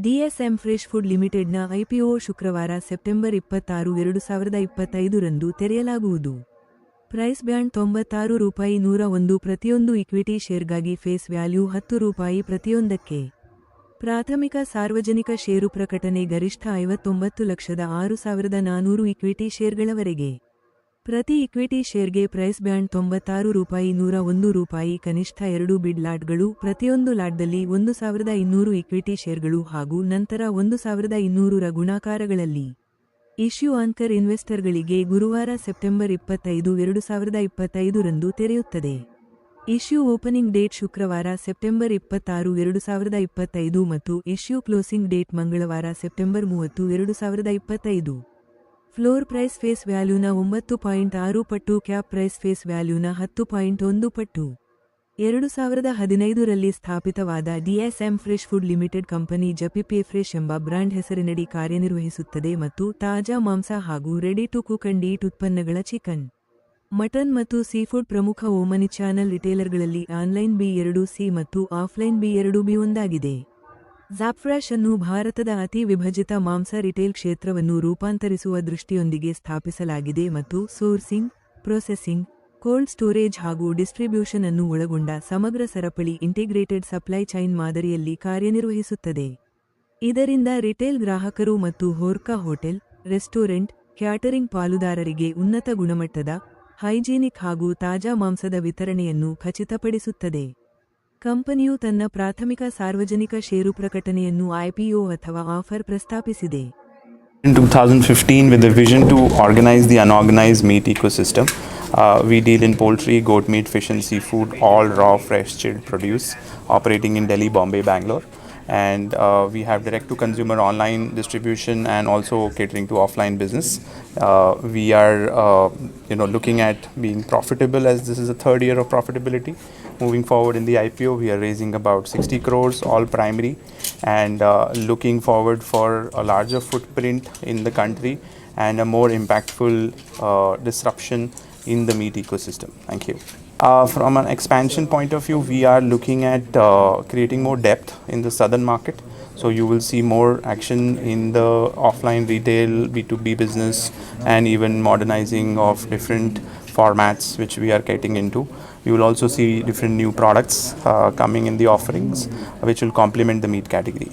DSM fresh food ಲಿಮಿಟೆಡ್ನ IPO ಶುಕ್ರವಾರ September ಇಪ್ಪತ್ತಾರು, ಎರಡು ಸಾವಿರದ ಇಪ್ಪತ್ತೈದರಂದು ತೆರೆಯಲಾಗುವುದು. ಪ್ರೈಸ್ ಬ್ಯಾಂಡ್ ತೊಂಬತ್ತಾರು ರೂಪಾಯಿ ನೂರ ಒಂದು ಪ್ರತಿಯೊಂದು ಇಕ್ವಿಟಿ ಶೇರ್ಗಾಗಿ ಫೇಸ್ ವ್ಯಾಲ್ಯೂ ಹತ್ತು ರೂಪಾಯಿ ಪ್ರತಿಯೊಂದಕ್ಕೆ. ಪ್ರಾಥಮಿಕ ಸಾರ್ವಜನಿಕ ಷೇರು ಪ್ರಕಟಣೆ ಗರಿಷ್ಠ ಐವತ್ತೊಂಬತ್ತು ಲಕ್ಷದ ಆರು ಸಾವಿರದ ನಾನೂರು ಇಕ್ವಿಟಿ ಶೇರ್ಗಳವರೆಗೆ ಪ್ರತಿ ಇಕ್ವಿಟಿ ಶೇರ್ಗೆ ಪ್ರೈಸ್ ಬ್ಯಾಂಡ್ ತೊಂಬತ್ತಾರು ರೂಪಾಯಿ, ನೂರ ಒಂದು ರೂಪಾಯಿ, ಕನಿಷ್ಠ ಎರಡು ಬಿಡ್ ಲಾಟ್ಗಳು, ಪ್ರತಿಯೊಂದು ಲಾಟ್ದಲ್ಲಿ ಒಂದು ಸಾವಿರದ ಇನ್ನೂರು ಇಕ್ವಿಟಿ ಶೇರ್ಗಳು ಹಾಗೂ ನಂತರ ಒಂದು ಸಾವಿರದ ಇನ್ನೂರರ ಗುಣಾಕಾರಗಳಲ್ಲಿ. ಇಶ್ಯೂ ಆಂಕರ್ ಇನ್ವೆಸ್ಟರ್ಗಳಿಗೆ ಗುರುವಾರ ಸೆಪ್ಟೆಂಬರ್ ಇಪ್ಪತ್ತೈದು, ಎರಡು ಸಾವಿರದ ಇಪ್ಪತ್ತೈದರಂದು ತೆರೆಯುತ್ತದೆ. ಇಶ್ಯೂ ಓಪನಿಂಗ್ ಡೇಟ್ ಶುಕ್ರವಾರ ಸೆಪ್ಟೆಂಬರ್ ಇಪ್ಪತ್ತಾರು, ಎರಡು ಸಾವಿರದ ಇಪ್ಪತ್ತೈದು ಮತ್ತು ಇಶ್ಯೂ ಕ್ಲೋಸಿಂಗ್ ಡೇಟ್ ಮಂಗಳವಾರ ಸೆಪ್ಟೆಂಬರ್ ಮೂವತ್ತು, ಎರಡು ಸಾವಿರದ ಇಪ್ಪತ್ತೈದು. ಫ್ಲೋರ್ ಪ್ರೈಸ್ ಫೇಸ್ ವ್ಯಾಲ್ಯೂನ ಒಂಬತ್ತು ಪಾಯಿಂಟ್ ಆರು ಪಟ್ಟು, ಕ್ಯಾಪ್ ಪ್ರೈಸ್ ಫೇಸ್ ವ್ಯಾಲ್ಯೂನ ಹತ್ತು ಪಾಯಿಂಟ್ ಒಂದು ಪಟ್ಟು. ಎರಡು ಸಾವಿರದ ಹದಿನೈದರಲ್ಲಿ ಸ್ಥಾಪಿತವಾದ DSM fresh food limited company ಜಪಿಪೆ fresh ಎಂಬ ಬ್ರಾಂಡ್ ಹೆಸರಿನಡಿ ಕಾರ್ಯನಿರ್ವಹಿಸುತ್ತದೆ ಮತ್ತು ತಾಜಾ ಮಾಂಸ ಹಾಗೂ ready to cook and eat ಉತ್ಪನ್ನಗಳ ಚಿಕನ್. ಮಟನ್ ಮತ್ತು ಸೀಫುಡ್ ಪ್ರಮುಖ ಓಮನಿ ಚಾನಲ್ ರಿಟೇಲರ್ಗಳಲ್ಲಿ ಆನ್ಲೈನ್ ಬಿ ಎರಡು ಸಿ ಮತ್ತು ಆಫ್ಲೈನ್ ಬಿ ಎರಡು ಬಿ ಒಂದಾಗಿದೆ. ಜಾಫ್ರಾಶ್ ಅನ್ನು ಭಾರತದ ಅತಿ ವಿಭಜಿತ ಮಾಂಸ ರಿಟೇಲ್ ಕ್ಷೇತ್ರವನ್ನು ರೂಪಾಂತರಿಸುವ ದೃಷ್ಟಿಯೊಂದಿಗೆ ಸ್ಥಾಪಿಸಲಾಗಿದೆ ಮತ್ತು ಸೋರ್ಸಿಂಗ್ ಪ್ರೊಸೆಸಿಂಗ್ ಕೋಲ್ಡ್ ಸ್ಟೋರೇಜ್ ಹಾಗೂ ಡಿಸ್ಟ್ರಿಬ್ಯೂಷನ್ ಅನ್ನು ಒಳಗೊಂಡ ಸಮಗ್ರ ಸರಪಳಿ ಇಂಟಿಗ್ರೇಟೆಡ್ ಸಪ್ಲೈ ಚೈನ್ ಮಾದರಿಯಲ್ಲಿ ಕಾರ್ಯನಿರ್ವಹಿಸುತ್ತದೆ. ಇದರಿಂದ ರಿಟೇಲ್ ಗ್ರಾಹಕರು ಮತ್ತು ಹೋರ್ಕಾ ಹೋಟೆಲ್ ರೆಸ್ಟೋರೆಂಟ್ ಕ್ಯಾಟರಿಂಗ್ ಪಾಲುದಾರರಿಗೆ ಉನ್ನತ ಗುಣಮಟ್ಟದ ಹೈಜೀನಿಕ್ ಹಾಗೂ ತಾಜಾ ಮಾಂಸದ ವಿತರಣೆಯನ್ನು ಖಚಿತಪಡಿಸುತ್ತದೆ. ಕಂಪನಿಯು ತನ್ನ ಪ್ರಾಥಮಿಕ ಸಾರ್ವಜನಿಕ ಷೇರು ಪ್ರಕಟಣೆಯನ್ನು ಐಪಿಒ ಅಥವಾ ಆಫರ್ ಪ್ರಸ್ತಾಪಿಸಿದೆ In 2015, with the vision to organize the unorganized meat ecosystem, uh, we deal in poultry, goat meat, fish, and seafood, all raw, fresh, chilled produce, operating in Delhi, Bombay, Bangalore. And uh, we have direct to consumer online distribution and also catering to offline business. Uh, we are, uh, you know, looking at being profitable as this is the third year of profitability. Moving forward in the IPO, we are raising about 60 crores, all primary, and uh, looking forward for a larger footprint in the country and a more impactful uh, disruption in the meat ecosystem. Thank you. Uh, from an expansion point of view, we are looking at uh, creating more depth in the southern market. So you will see more action in the offline retail, B2B business, and even modernizing of different formats which we are getting into. You will also see different new products uh, coming in the offerings, which will complement the meat category.